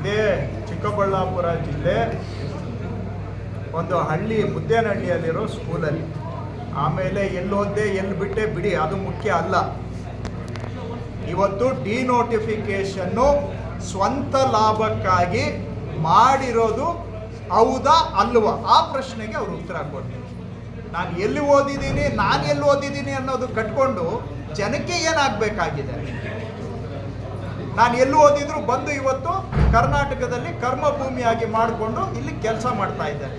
ಇದೇ ಚಿಕ್ಕಬಳ್ಳಾಪುರ ಜಿಲ್ಲೆ, ಒಂದು ಹಳ್ಳಿ, ಮುದ್ದೇನಹಳ್ಳಿಯಲ್ಲಿರೋ ಸ್ಕೂಲಲ್ಲಿ. ಆಮೇಲೆ ಎಲ್ಲಿ ಎಲ್ಲಿ ಬಿಟ್ಟೆ, ಬಿಡಿ, ಅದು ಮುಖ್ಯ ಅಲ್ಲ. ಇವತ್ತು ಡಿನೋಟಿಫಿಕೇಶನ್ನು ಸ್ವಂತ ಲಾಭಕ್ಕಾಗಿ ಮಾಡಿರೋದು ಹೌದಾ ಅಲ್ವಾ? ಆ ಪ್ರಶ್ನೆಗೆ ಅವರು ಉತ್ತರ ಕೊಡ್ತೀನಿ. ನಾನು ಎಲ್ಲಿ ಓದಿದ್ದೀನಿ, ನಾನು ಎಲ್ಲಿ ಓದಿದ್ದೀನಿ ಅನ್ನೋದು ಕಟ್ಕೊಂಡು ಜನಕ್ಕೆ ಏನಾಗಬೇಕಾಗಿದೆ? ನಾನು ಎಲ್ಲಿ ಓದಿದ್ರು ಬಂದು ಇವತ್ತು ಕರ್ನಾಟಕದಲ್ಲಿ ಕರ್ಮಭೂಮಿಯಾಗಿ ಮಾಡಿಕೊಂಡು ಇಲ್ಲಿ ಕೆಲಸ ಮಾಡ್ತಾ ಇದ್ದಾರೆ.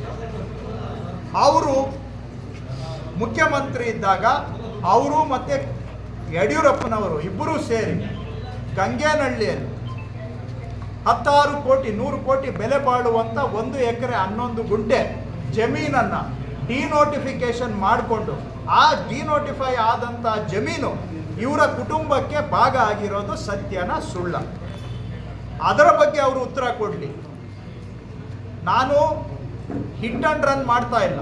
ಅವರು ಮುಖ್ಯಮಂತ್ರಿ ಇದ್ದಾಗ ಅವರು ಮತ್ತು ಯಡಿಯೂರಪ್ಪನವರು ಇಬ್ಬರೂ ಸೇರಿ ಗಂಗೇನಹಳ್ಳಿಯಲ್ಲಿ ಹತ್ತಾರು ಕೋಟಿ, ನೂರು ಕೋಟಿ ಬೆಲೆ ಬಾಳುವಂಥ ಒಂದು ಎಕರೆ ಹನ್ನೊಂದು ಗುಂಟೆ ಜಮೀನನ್ನು ಡಿನೋಟಿಫಿಕೇಶನ್ ಮಾಡಿಕೊಂಡು ಆ ಡಿನೋಟಿಫೈ ಆದಂಥ ಜಮೀನು ಇವರ ಕುಟುಂಬಕ್ಕೆ ಭಾಗ ಆಗಿರೋದು ಸತ್ಯನ ಸುಳ್ಳ. ಅದರ ಬಗ್ಗೆ ಅವರು ಉತ್ತರ ಕೊಡಲಿ. ನಾನು ಹಿಟ್ ಅಂಡ್ ರನ್ ಮಾಡ್ತಾ ಇಲ್ಲ.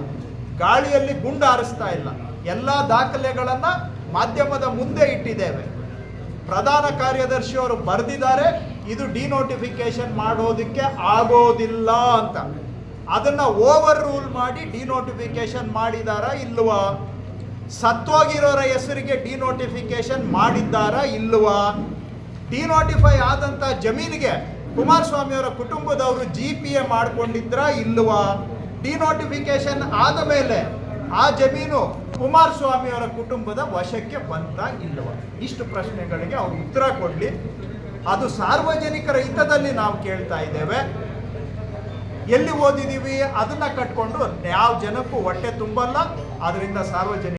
ಗಾಳಿಯಲ್ಲಿ ಗುಂಡು ಹಾರಿಸ್ತಾ ಇಲ್ಲ. ಎಲ್ಲ ದಾಖಲೆಗಳನ್ನು ಮಾಧ್ಯಮದ ಮುಂದೆ ಇಟ್ಟಿದ್ದೇವೆ. ಪ್ರಧಾನ ಕಾರ್ಯದರ್ಶಿಯವರು ಬರೆದಿದ್ದಾರೆ. ಇದು ಡಿನೋಟಿಫಿಕೇಶನ್ ಮಾಡೋದಕ್ಕೆ ಆಗೋದಿಲ್ಲ ಅಂತ. ಅದನ್ನು ಓವರ್ ರೂಲ್ ಮಾಡಿ ಡಿನೋಟಿಫಿಕೇಶನ್ ಮಾಡಿದಾರಾ ಇಲ್ವಾ? ಸತ್ತೋಗಿರೋರ ಹೆಸರಿಗೆ ಡಿನೋಟಿಫಿಕೇಶನ್ ಮಾಡಿದ್ದಾರಾ ಇಲ್ವಾ? ಡಿನೋಟಿಫೈ ಆದಂಥ ಜಮೀನಿಗೆ ಕುಮಾರಸ್ವಾಮಿ ಅವರ ಕುಟುಂಬದವರು ಜಿ ಪಿ ಎ ಮಾಡಿಕೊಂಡಿದ್ರಾ ಇಲ್ವಾ? ಡಿನೋಟಿಫಿಕೇಶನ್ ಆದ ಮೇಲೆ ಆ ಜಮೀನು ಕುಮಾರಸ್ವಾಮಿ ಅವರ ಕುಟುಂಬದ ವಶಕ್ಕೆ ಬಂತ ಇಲ್ವಾ? ಇಷ್ಟು ಪ್ರಶ್ನೆಗಳಿಗೆ ಅವರು ಉತ್ತರ ಕೊಡಲಿ. ಅದು ಸಾರ್ವಜನಿಕರ ಹಿತದಲ್ಲಿ ನಾವು ಕೇಳ್ತಾ ಇದ್ದೇವೆ. ಎಲ್ಲಿ ಓದಿದ್ದೀವಿ ಅದನ್ನ ಕಟ್ಕೊಂಡು ಯಾವ ಜನಕ್ಕೂ ಹೊಟ್ಟೆ ತುಂಬಲ್ಲ. ಅದರಿಂದ ಸಾರ್ವಜನಿಕ